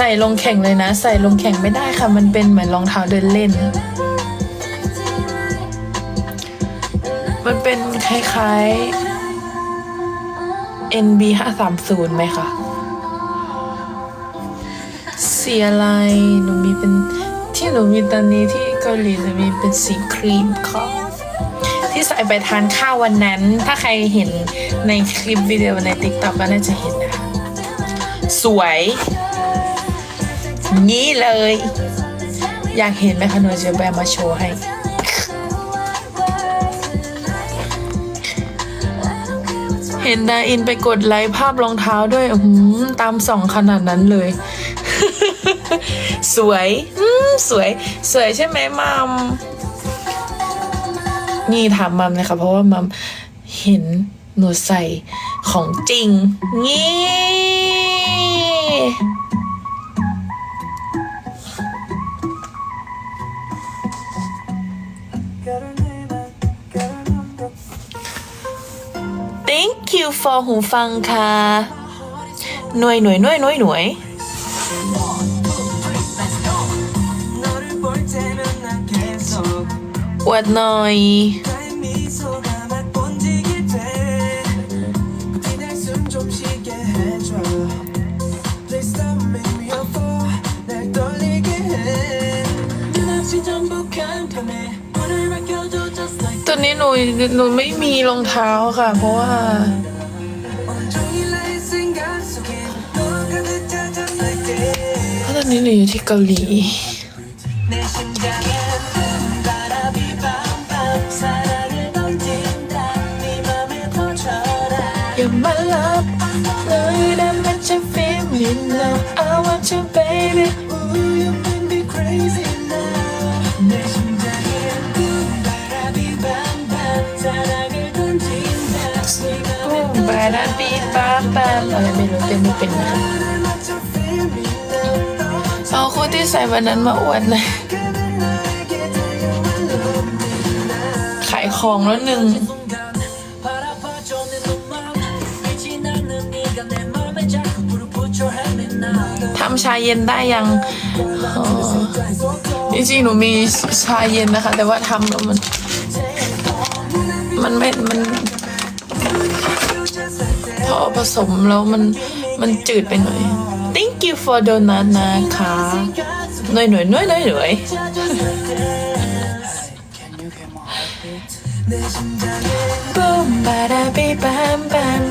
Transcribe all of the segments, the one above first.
ใส่ลงแข่งเลยนะ ใส่ลงแข่งไม่ได้ค่ะ มันเป็นเหมือนรองเท้าเดินเล่น มันเป็นคล้าย ๆ NB 530ไหมคะสีอะไร หนูมีเป็นที่หนูมีตอนนี้ที่เกาหลีจะมีเป็นสีครีมค่ะ ใส่ไปทานข้าววันนั้น ถ้าใครเห็นในคลิปวิดีโอใน t ิ k t o k ก็น่าจะเห็นนะสวย นี่เลย อยากเห็นไหมคะหนูจะแบมาโชว์ให้ เห็นดาอินไปกดไลค์ภาพรองเท้าด้วยอื้อหือตามส่องขนาดนั้นเลย สวยอืมสวย สวยใช่ไหมมัม นี่ถามมัมนะคะ เพราะว่ามัมเห็นหนูใส่ของจริงนี่ thank you for หูฟังค่ะ หน่วยหน่วยหน่วยหน่วยหน่วย วดหน่อย ตอนนี้หนูหนูไม่มีรองเท้าค่ะ เพราะว่าตอนนี้หนูอยู่ที่เกาหลี you baby Ooh, you make me crazy now 내 심장에 바라비밤밤 사랑을 던진다 네 โอ้ 맘에 บาราบีปาปามอะไรไม่รู้เต็มไม่เป็นนะคะ 나를 맞춰 feel me now เอาคู่ที่ใส่วันนั้นมาอวดหน่อย 그는 나에게 달려와 love me now ขายของแล้วหนึ่ง ชาเย็นได้ยังจริงๆหนูมีชาเย็นนะคะ แต่ว่าทำแล้วมัน มันไม่มันพอผสมแล้วมันมันจืดไปหน่อย thank you for donut นะคะหน่อยหน่อยหน่อยหน่อยหน่อยบูมบาราบีบามบาม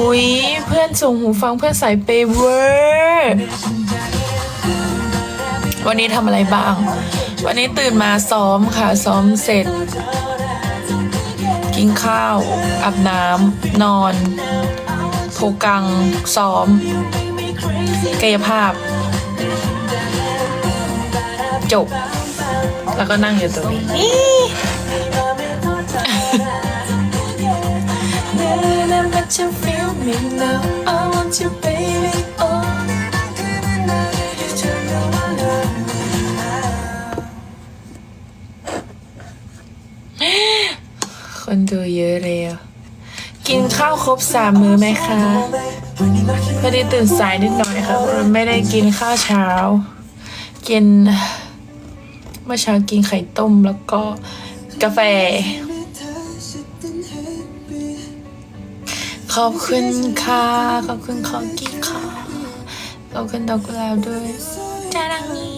อุ๊ย เพื่อนส่งหูฟังเพื่อนใส่เปเวอร์วันนี้ทำอะไรบ้าง วันนี้ตื่นมาซ้อมค่ะ ซ้อมเสร็จ กินข้าวอาบน้ำนอนโทรกัง ซ้อม กายภาพ จบ แล้วก็นั่งอยู่ตรงนี้ you feel me now I want you baby oh คนดูเยอะเลยอะกินข้าวครบสามมื้อไหมคะพอดีตื่นสายนิดหน่อยค่ะเพราะไม่ได้กินข้าวเช้า กินเมื่อเช้ากินไข่ต้มแล้วก็กาแฟ ขอบคุณค่ะ ขอบคุณคองกี้ค่ะ ขอบคุณดอกกุหลาบด้วยจ้าดังนี้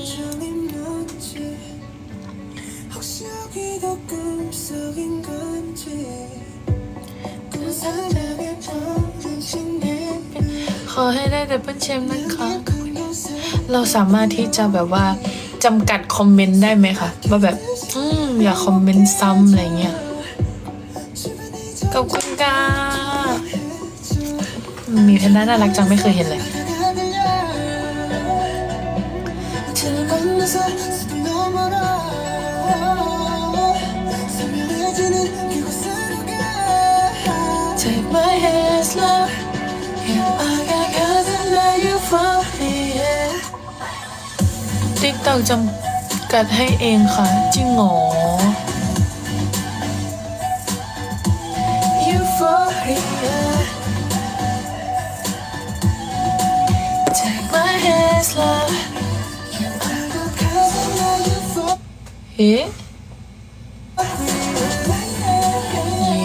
ขอให้ได้แต่เพื่อนเชมนะคะเราสามารถที่จะแบบว่าจำกัดคอมเมนต์ได้ไหมคะว่าแบบ อือย่าคอมเมนต์ซ้ำอะไรเงี้ยขอบคุณค่ะ มีแพนด้าน่ารักจังไม่เคยเห็นเลยติ๊กตอกจำกัดให้เองค่ะ จริงหรอะ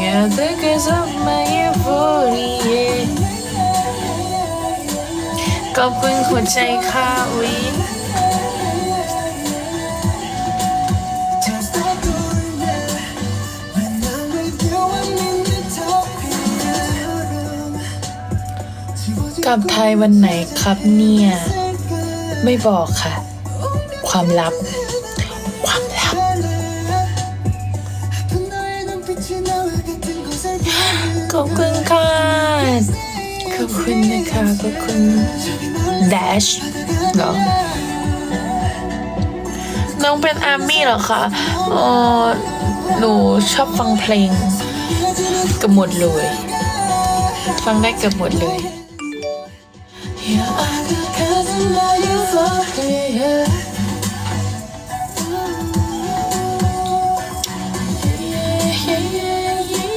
Yeah, because of my euphoria. ขอบคุณหัวใจค่ะอุ๊ กลับไทยวันไหนครับเนี่ย ไม่บอกค่ะ ความลับ ความลับ ขอบคุณค่ะ ขอบคุณนะคะ ขอบคุณแดชเหรอน้องเป็นอาร์มี่เหรอคะออหนูชอบฟังเพลงเกือบหมดเลย ฟังได้เกือบหมดเลย Yeah, I got cause I love you for here. Yeah, yeah, yeah, yeah.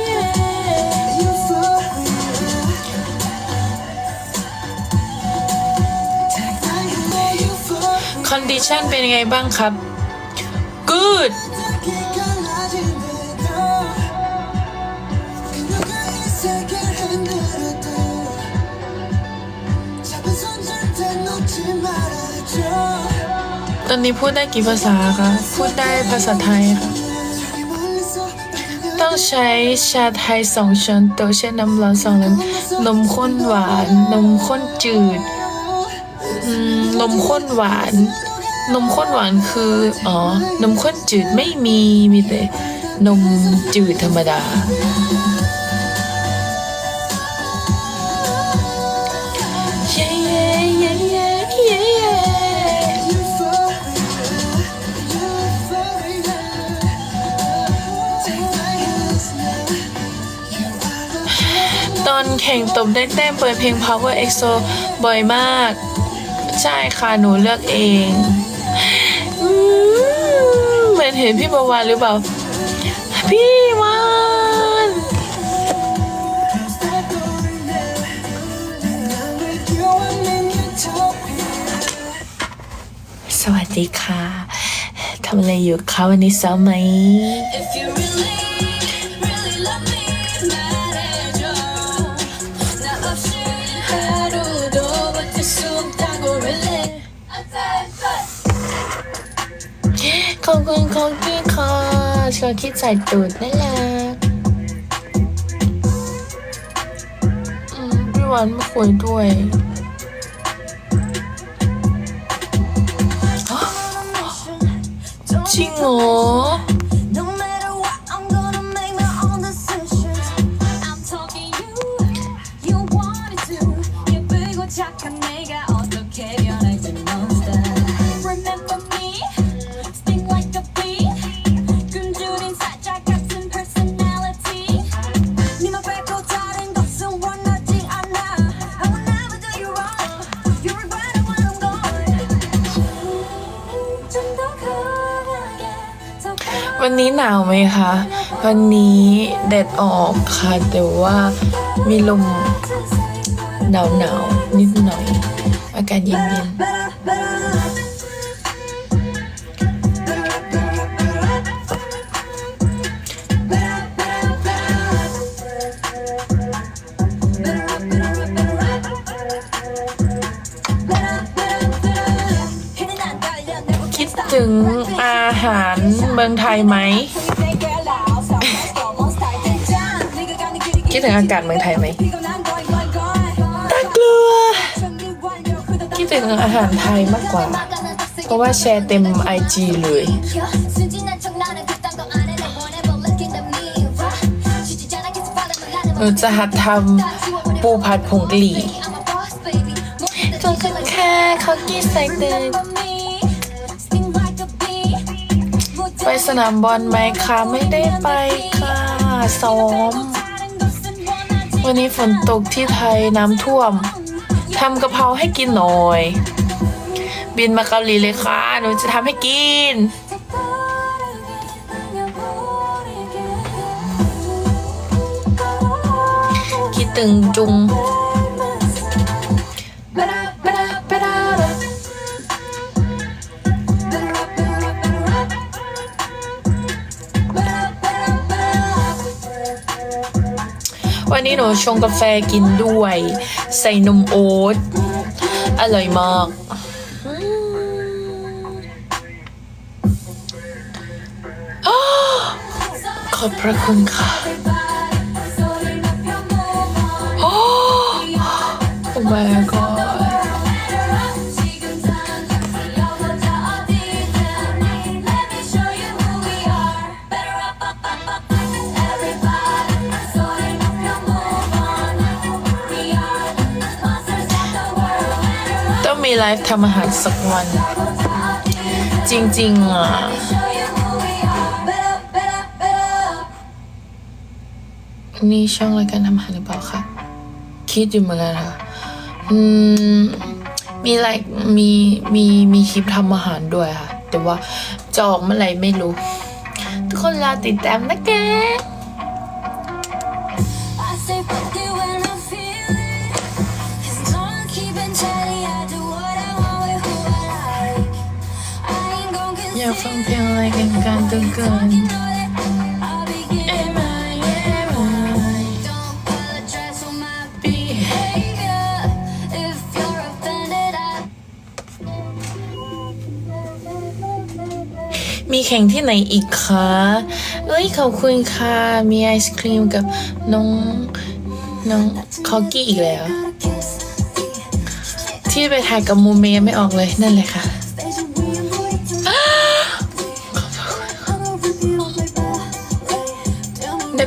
คอนดิชันเป็นยังไงบ้างครับ good อนนี้พูดได้กี่ภาษาคะ พูดได้ภาษาไทยค่ะ ต้องใช้ชาไทยสองช้อนโต๊ะเช่นน้ำร้อนสองน้ำนมข้นหวาน นมข้นจืดนมข้นหวาน นมข้นหวานคือ อ๋อ นมข้นจืดไม่มี มีแต่นมจืดธรรมดา อนแข่งตบได้แต้มเปิดเพลง Power EXO บ่อยมาก ใช่ค่ะ หนูเลือกเองเหมือนเห็นพี่ประวานหรือเปล่า พี่วานสวัสดีค่ะทำอะไรอยู่คะวันนี้ซ้อมไหม ขอบคุณคองกี้ค่ะชวนคิดใส่ตูดนั่นแหละพี่หวานมาคุยด้วยจริงเหรอ หนาวไหมคะ วันนี้แดดออกค่ะ แต่ว่ามีลมหนาวหนาวๆนิดหน่อย อากาศเย็นเย็นๆ ถึงอาอาหารเมืองไทยไหม คิดถึงอากาศเมืองไทยไหมน่ากลัว คิดถึงอาหารไทยมากกว่า เพราะว่าแชร์เต็มไอจีเลยหนูจะหัดทำปูผัดผงกะหรี่ขอบคุณค่ะเขากี้ใส่ตื่น ไปสนามบอลไหมคะไม่ได้ไปค่ะ ซ้อม วันนี้ฝนตกที่ไทยน้ำท่วมทำกะเพราให้กินหน่อย บินมาเกาหลีเลยค่ะ หนูจะทำให้กิน คิดถึงจุง วันนี้หนูชงกาแฟกินด้วย ใส่นมโอ๊ตอร่อยมากอขอบพระคุณค่ะโอ้ Oh my god มีไลฟ์ทำอาหารสักวัน จริงๆอะนี่ช่องรายการทำอาหารหรือเปล่าคะคิดอยู่เหมือนกันค่ะอืมมีไลฟ์มีมีมีคลิปทำอาหารด้วยค่ะ แต่ว่าจะออกเมื่อไหร่ไม่รู้ ทุกคนรอติดตามนะแกากฟังเพลงอะไรกันกันตึงเกินมีแข่งที่ไหนอีกคะ เอ้ยขอบคุณค่ะ มีไอศครีมกับน้องน้องคอกกี้อีกแล้ว ที่ไปถ่ายกับมูเมย์ไม่ออกเลยนั่นเลยค่ะ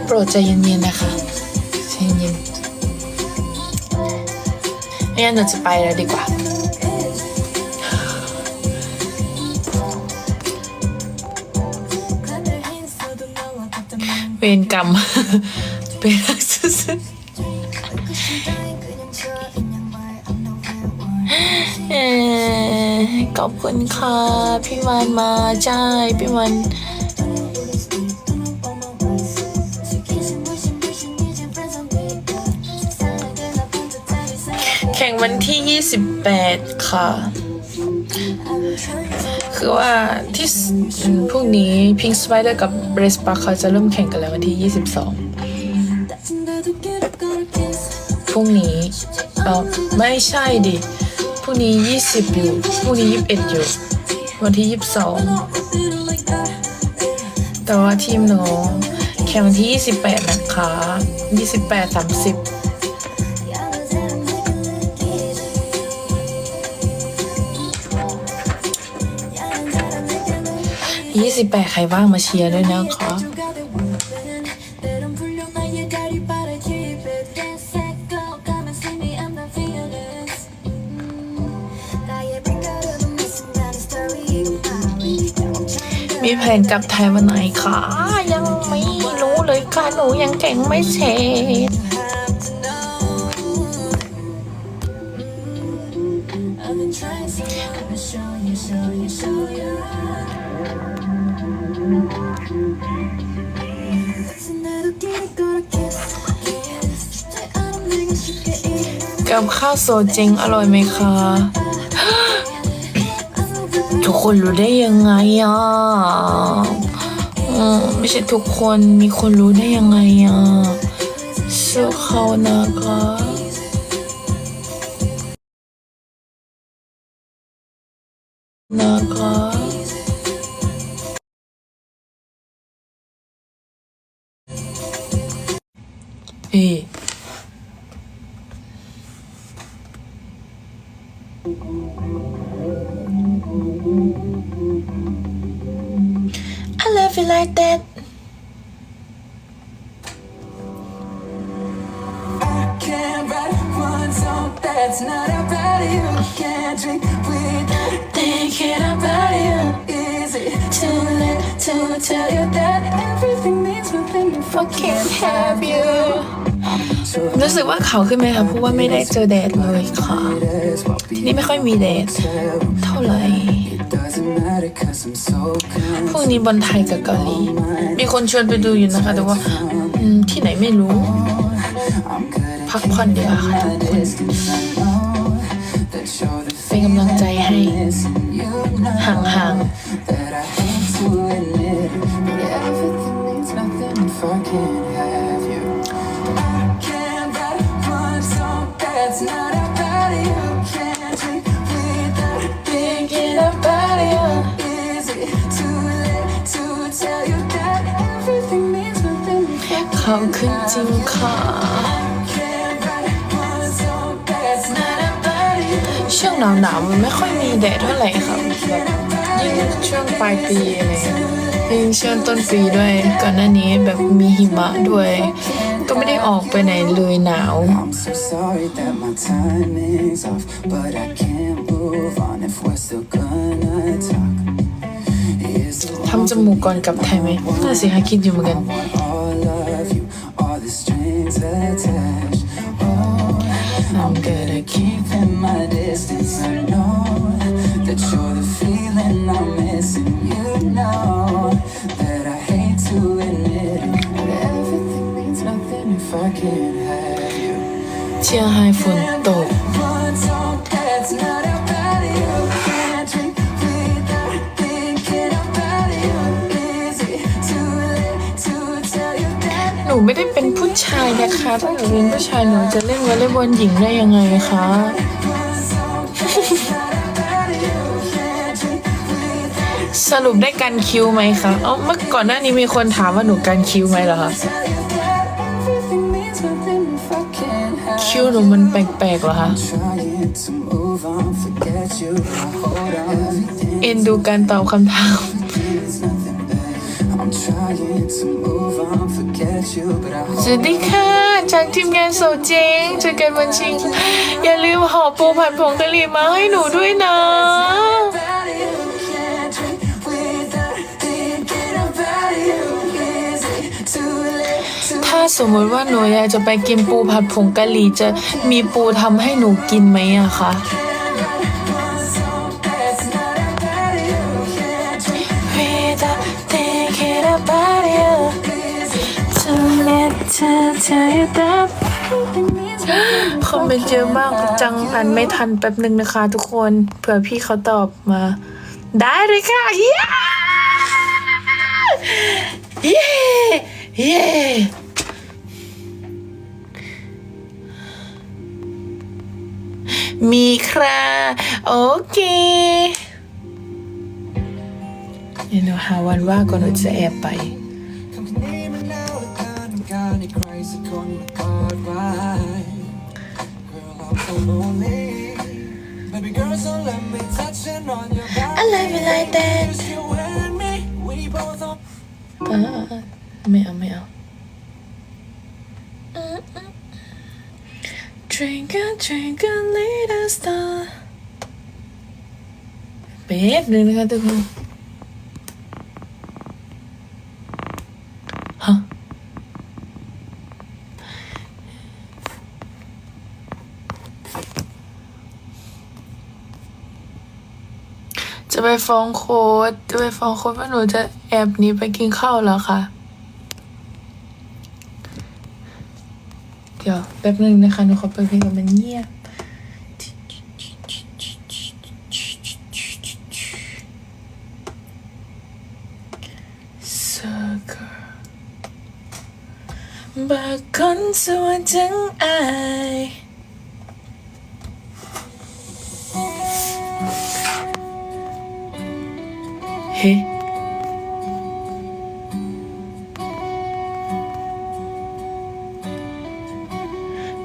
ปรดใจเย็นๆนะคะใจเย็นไม่งั้นหนูจะไปแล้วดีกว่าเวรกรรมเป็นรักสุดๆเออขอบคุณค่ะ พี่วันมาใช่พี่วัน แข่งวันที่ 28 ค่ะ คือว่าที่พรุ่งนี้ Pink Spider กับ b r e s p a เขาจะเริ่มแข่งกันแล้ววันที่ 22 พรุ่งนี้เออไม่ใช่ดิ พรุ่งนี้ 20 อยู่ พรุ่งนี้ 21 อยู่ วันที่ 22 แต่ว่าทีมหนูแข่งวันที่ 28 นะคะ 28 30 28 ใครว่างมาเชียร์ด้วยนะคะมีแผนกลับไทยวันไหนคะยังไม่รู้เลยค่ะ หนูยังแข่งไม่เสร็จ กับข้าวโซจิงอร่อยไหมคะ ทุกคนรู้ได้ยังไงอะไม่ใช่ทุกคนมีคนรู้ได้ยังไงอะชื่อเขานะคะนะคะเอ๊ song that's not about you. Can't drink without thinking about you Is it too late to tell you that everything means nothing if I can't have you? รู้สึกว่าเขาวขึ้นไหมคะเพราะว่าไม่ได้เจอแดดเลยค่ะ ที่นี่ไม่ค่อยมีแดดเท่าไหร่ Doesn't matter 'cause I'm so พรุ่งนี้บอลไทยกับเกาหลี มีคนชวนไปดูอยู่นะคะ แต่ว่าอืมที่ไหนไม่รู้ I'm good พักผ่อนดีกว่าค่ะทุกคน เป็นกำลังใจให้ missing. You know ห่าง that I hate to admit, but everything means nothing if I can't have you. I can't write one song that's not about you. Can't drink without thinking about you. Is it too late to tell you that everything means nothing if I ๆเขาขึ้นจริงค่ะ หนาวหนาวๆมันไม่ค่อยมีแดดเท่าไหร่ค่ะแบบยิ่งช่วงปลายปีอะไรเงี้ยยิ่งช่วงต้นปีด้วย ก่อนหน้านี้แบบมีหิมะด้วย ก็ไม่ได้ออกไปไหนเลยหนาว I'm so sorry that my timing's off, but I can't move on if we're still gonna talk. Is the ทำจมูกก่อนกลับไทยไหมน่าสิฮะคิดอยู่เหมือนกัน ถ้าหนูเป็นผู้ชายหนูจะเล่นวอลเลย์บอลหญิงได้ยังไงคะ สรุปได้การคิวไหมคะเอ้าเมื่อก่อนหน้านี้มีคนถามว่าหนูการคิวไหมเหรอคะคิวหนูมันแปลกๆเหรอคะเอ็นดูการตอบคำถาม ส hold วัสดีค่ะ จากทีมงานโซเจงเจอกันวันชิง อย่าลืมห่อปูผัดผงกะหรี่มาให้หนูด้วยนะ about you. Can't drink without thinking about you. Is it too late to ถ้าสมมติว่าหนูอยากจะไปกินปูผัดผงกะหรี่จะมีปูทำให้หนูกินไหมอะคะ คอมเมนต์เยอะมากจังอ่านไม่ทันแป๊บหนึ่งนะคะทุกคนเผื่อพี่เขาตอบมา ได้เลยค่ะ เย้เย้เย้มีค่ะโอเคเดี๋ยวหนูหาวันว่าก่อนหนูจะแอบไป kind of crazy, come hard right. Girl, I'm so lonely. Baby girl, so let me touch it on your body. I love you like that Just you and me, we both on อ่าไม่เอาไม่เอา Drink a drink a little star แป๊บหนึ่งนะคะทุกคนฮะจะไป ฟ้องโค้ดจะไปฟ้องโค้ดว่าหนูจะแอบหนีไปกินข้าวแล้วค่ะเดี๋ยวแป๊บนึงนะคะ หนูขอเปิดเพลงก่อนมันเงียบบางคนสวยจังอาย เฮ้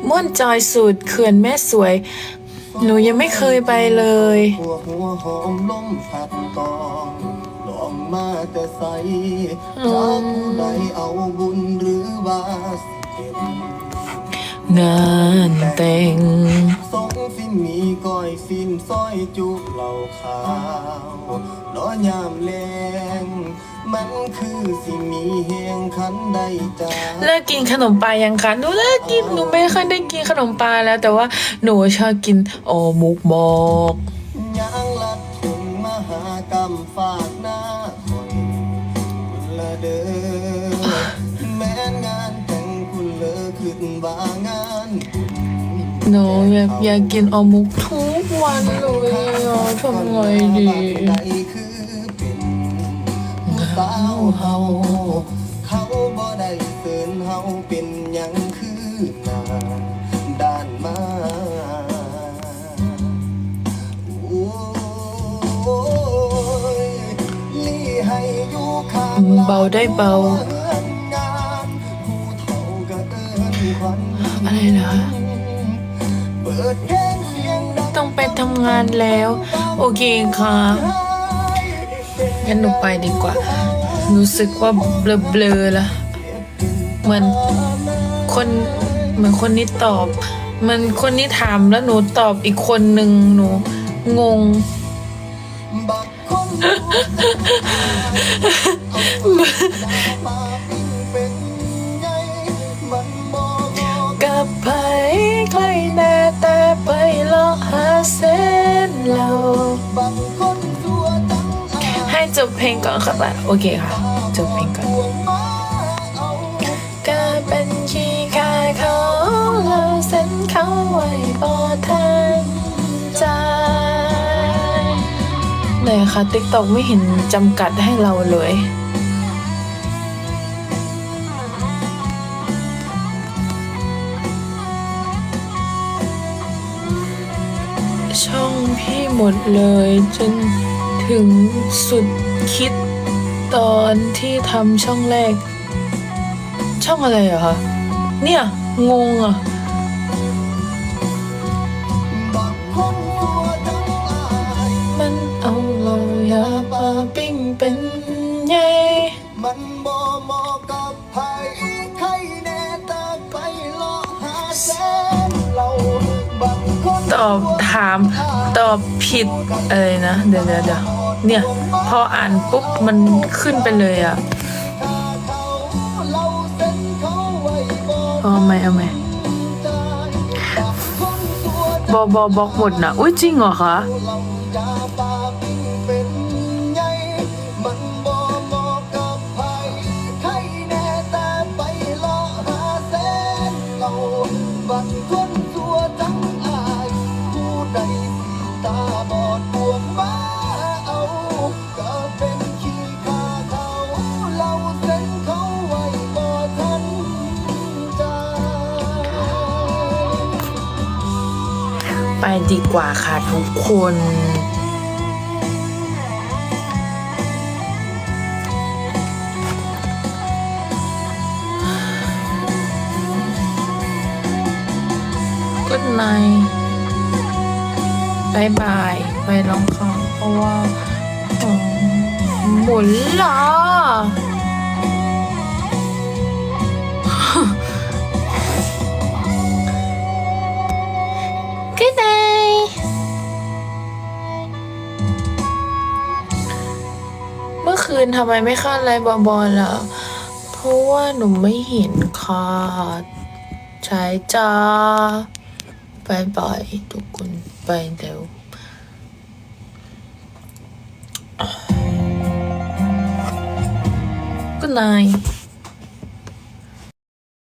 ม่วนจอยสูตรเขื่อนแม่สวย หนูยังไม่เคยไปเลยหัวหัวหอมลมพัดตองลองมาแต่ใสจากผู้ใดเอาบุญหรือวาสเป็นงานแต่งสงสิ้นมีก้อยสิ้นซอยจุเหล่าขาว ล้อยามแรงมันคือสิมีเฮียงคันใดจ้าเลิกกินขนมปลายังคะหนูเลิกกินหนูไม่ค่อยได้กินขนมปลาแล้ว แต่ว่าหนูชอบกินโอมุกบอกยางลัดถุงมหากรรมฝากหน้าคอยคุณละเด้อแม้นงานแต่งคุณเลอขึ้นว่างานบุญหนูแบบอยากกินโอมุกทุกวันเลยอะทำไงดีาวเฮาเขาบ่ได้เตือนเฮาเป็นหยังคือหน้าด้านมาโอ้ยลี่ให้อยู่ข้างหลัง เบาได้เบา อะไรนะเปิดเพลงเสียงดังต้องไปทำงานแล้ว โอเคค่ะงั้นหนูไปดีกว่า รู้สึกว่าเบลอๆละเหมือนคนเหมือนคนนี้ตอบเหมันคนนี้ถามแล้วหนูตอบอีกคนหนึ่งหนูงง กับไปใครแน่แต่ไปเลาะหาเส้นเรา จบเพลงก่อนค่ะป่ะโอเคค่ะ จบเพลงก่อนห่วงมาเอาก็เป็นขี้กายเขาเราเส้นเขาไว้บอทันใจไหนคะติ๊กตอกไม่เห็นจำกัดให้เราเลยช่องพี่หมดเลยจน ถึงสุดคิดตอนที่ทำช่องแรก ช่องอะไรอะคะเนี่ย งงอะมันเอาเรายาปาปิ้งเป็นไงมันบ่เหมาะกับไผใครแน่แต่ไปเลาะหาแสนเราบักคนตอบถาม ตอบผิดอะไรนะ เดี๋ยวเดี๋ยว เนี่ย พออ่านปุ๊บมันขึ้นไปเลยอะถ้าเขาเล่าเอาไหมเอาไหมบอบอบอกหมดนะอุ้ยจริงเหรอคะ ดีกว่าค่ะทุกคนกุดไนบายบายไปลองคองเพราะว่าหมุนเหรอ คืนทำไมไม่เข้าไลน์บอบอลล่ะ เพราะว่าหนูไม่เห็นค่ะใช้จ้าบายบายทุกคนไปเดี๋ยว Good night